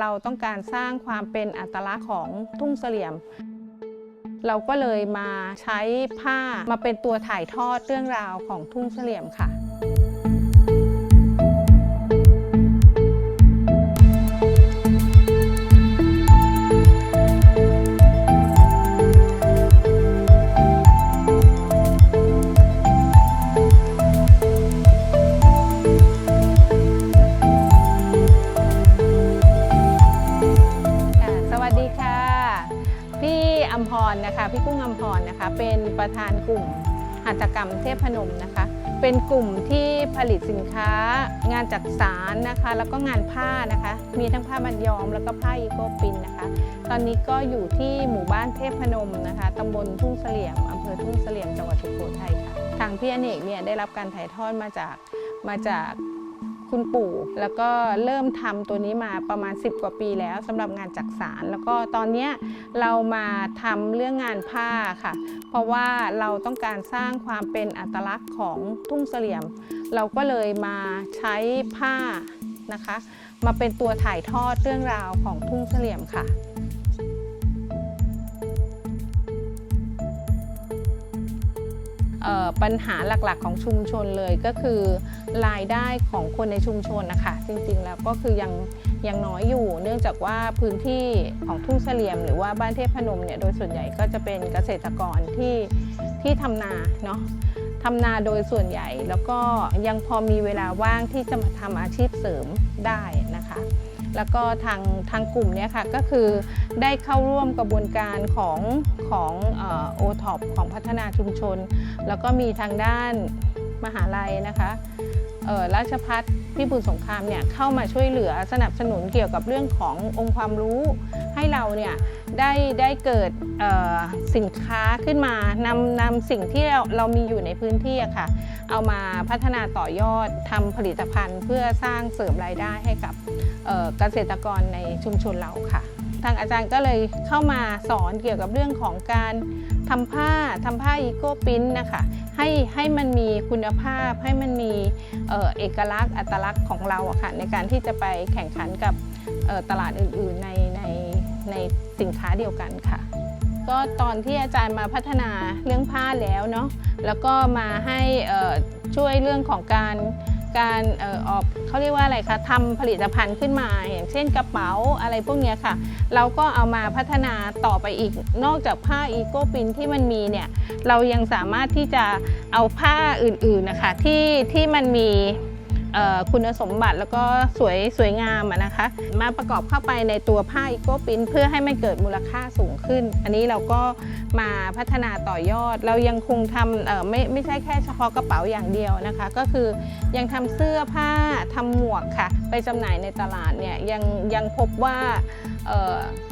เราต้องการสร้างความเป็นอัตลักษณ์ของทุ่งเสลี่ยม เราก็เลยมาใช้ผ้ามาเป็นตัวถ่ายทอดเรื่องราวของทุ่งเสลี่ยมค่ะ อัมพรนะคะพี่กุ้งอัมพรนะคะ เป็นประธานกลุ่มหัตถกรรมเทพพนมนะคะ เป็นกลุ่มที่ผลิตสินค้า งานจักสารนะคะ แล้วก็งานผ้านะคะ มีทั้งผ้ามัดย้อมแล้วก็ผ้าอีโกปินนะคะ ตอนนี้ก็อยู่ที่หมู่บ้านเทพนมนะคะตำบลทุ่งเสลี่ยมอำเภอทุ่งเสลี่ยมจังหวัดสุโขทัยค่ะ ทางพี่อเนกเนี่ยได้รับการถ่ายทอดมาจากมาจาก คุณปู่ แล้วก็เริ่มทำตัวนี้มาประมาณ 10 กว่าปีแล้วสำหรับงานจักสาร แล้วก็ตอนนี้เรามาทำเรื่องงานผ้าค่ะ เพราะว่าเราต้องการสร้างความเป็นอัตลักษณ์ของทุ่งเสลี่ยม เราก็เลยมาใช้ผ้านะคะ มาเป็นตัวถ่ายทอดเรื่องราวของทุ่งเสลี่ยมค่ะ ปัญหาหลักๆของชุมชนเลยก็คือรายได้ของคนในชุมชนนะคะจริงๆแล้วก็คือยังยังน้อยอยู่ เนื่องจากว่าพื้นที่ของทุ่งเสลี่ยม หรือว่าบ้านเทพพนมเนี่ยโดยส่วนใหญ่ก็จะเป็นเกษตรกรที่ที่ทำนาเนาะทำนาโดยส่วนใหญ่ แล้วก็ยังพอมีเวลาว่างที่จะมาทำอาชีพเสริมได้ แล้วก็ทางทางกลุ่มเนี่ยค่ะก็คือได้เข้าร่วมกระบวนการของของโอท็อปของพัฒนาชุมชน แล้วก็มีทางด้านมหาลัยนะคะราชพัฒพิบูลสงครามเนี่ยเข้ามาช่วยเหลือสนับสนุนเกี่ยวกับเรื่องขององค์ความรู้ให้เราเนี่ยได้ได้เกิด สินค้าขึ้นมานำนำสิ่งที่เราเรามีอยู่ในพื้นที่อะค่ะ เอามาพัฒนาต่อยอดทำผลิตภัณฑ์เพื่อสร้างเสริมรายได้ให้กับเกษตรกรในชุมชนเราค่ะ ทางอาจารย์ก็เลยเข้ามาสอนเกี่ยวกับเรื่องของการทำผ้าทำผ้าอีโก้ปิ้นนะคะให้ให้มันมีคุณภาพให้มันมีเอเอกลักษณ์อัตลักษณ์ของเราอะค่ะในการที่จะไปแข่งขันกับตลาดอื่นๆในในในสินค้าเดียวกันค่ะ ก็ตอนที่อาจารย์มาพัฒนาเรื่องผ้าแล้วเนาะแล้วก็มาให้ช่วยเรื่องของการการเออออกเขาเรียกว่าอะไรคะทำผลิตภัณฑ์ขึ้นมา อย่างเช่นกระเป๋าอะไรพวกเนี้ยค่ะ เราก็เอามาพัฒนาต่อไปอีกนอกจากผ้าอีโก้ปินที่มันมีเนี่ย เรายังสามารถที่จะเอาผ้าอื่นๆนะคะที่ที่มันมี คุณสมบัติแล้วก็สวยสวยงามนะคะ มาประกอบเข้าไปในตัวผ้าอีโก้ปินเพื่อให้มันเกิดมูลค่าสูงขึ้น อันนี้เราก็มาพัฒนาต่อยอด เรายังคงทำไม่ไม่ใช่แค่เฉพาะกระเป๋าอย่างเดียวนะคะ ก็คือยังทำเสื้อผ้าทำหมวกค่ะ ไปจำหน่ายในตลาดเนี่ยยังยังพบว่า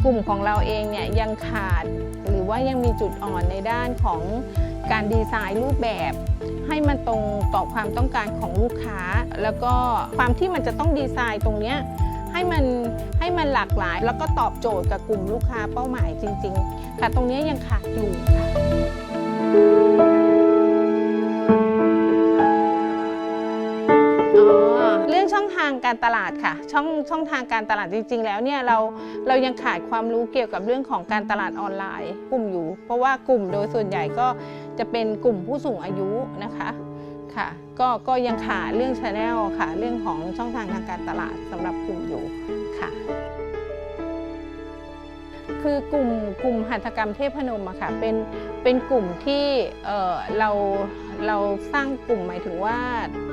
กลุ่มของเราเองเนี่ยยังขาด หรือว่ายังมีจุดอ่อนในด้านของ การดีไซน์รูปแบบ ให้มันตรงต่อความต้องการของลูกค้า แล้วก็ความที่มันจะต้องดีไซน์ตรงเนี้ยให้มันให้มันหลากหลาย แล้วก็ตอบโจทย์กับกลุ่มลูกค้าเป้าหมายจริง ๆ ค่ะตรงนี้ยังขาดอยู่ค่ะเรื่องช่องทางการตลาดค่ะ ช่องช่องทางการตลาดจริง ๆ แล้วเนี่ยเราเรายังขาดความรู้เกี่ยวกับเรื่องของการตลาดออนไลน์ กลุ่มอยู่ เพราะว่ากลุ่มโดยส่วนใหญ่ก็ จะเป็นกลุ่มผู้สูงอายุนะคะค่ะก็ก็ยังขาดเรื่องชาแนลค่ะเรื่องของช่องทางทางการตลาดสำหรับกลุ่มอยู่ค่ะ คือกลุ่มกลุ่มหัตถกรรมเทพนมอะค่ะเป็นเป็นกลุ่มที่เอ่อเรา เราสร้างกลุ่มหมายถึงว่า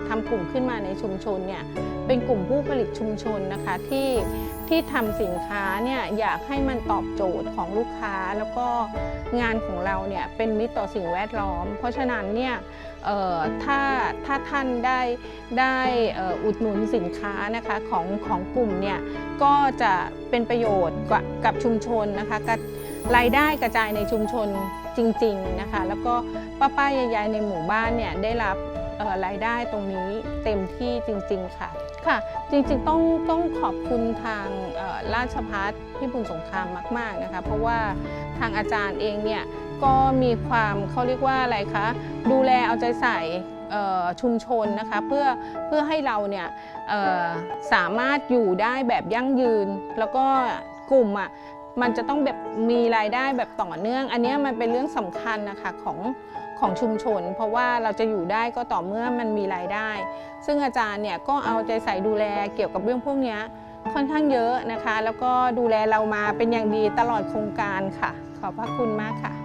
ทำกลุ่มขึ้นมาในชุมชนเนี่ยเป็นกลุ่มผู้ผลิตชุมชนนะคะที่ที่ทำสินค้าเนี่ยอยากให้มันตอบโจทย์ของลูกค้า แล้วก็งานของเราเนี่ยเป็นมิตรต่อสิ่งแวดล้อม เพราะฉะนั้นเนี่ยถ้าถ้าท่านได้ได้อ,อุดหนุนสินค้านะคะของของกลุ่มเนี่ยก็จะเป็นประโยชน์กับกับชุมชนนะคะกับรายได้กระจายในชุมชน จริงๆนะคะ แล้วก็ป้าป้ายายๆในหมู่บ้านเนี่ยได้รับเอ่อรายได้ตรงนี้เต็มที่จริง ๆค่ะค่ะ จริงๆต้องต้องขอบคุณทางเอ่อราชพัฒพิบูลสงครามมาก ๆนะคะ เพราะว่าทางอาจารย์เองเนี่ยก็มีความเขาเรียกว่าอะไรคะดูแลเอาใจใส่เอ่อชุมชนนะคะเพื่อเพื่อให้เราเนี่ยเอ่อสามารถอยู่ได้แบบยั่งยืน แล้วก็กลุ่มอะ มันจะต้องแบบมีรายได้แบบต่อเนื่อง อันนี้มันเป็นเรื่องสำคัญนะคะของของชุมชน เพราะว่าเราจะอยู่ได้ก็ต่อเมื่อมันมีรายได้ ซึ่งอาจารย์เนี่ยก็เอาใจใส่ดูแลเกี่ยวกับเรื่องพวกนี้ค่อนข้างเยอะนะคะ แล้วก็ดูแลเรามาเป็นอย่างดีตลอดโครงการค่ะ ขอบพระคุณมากค่ะ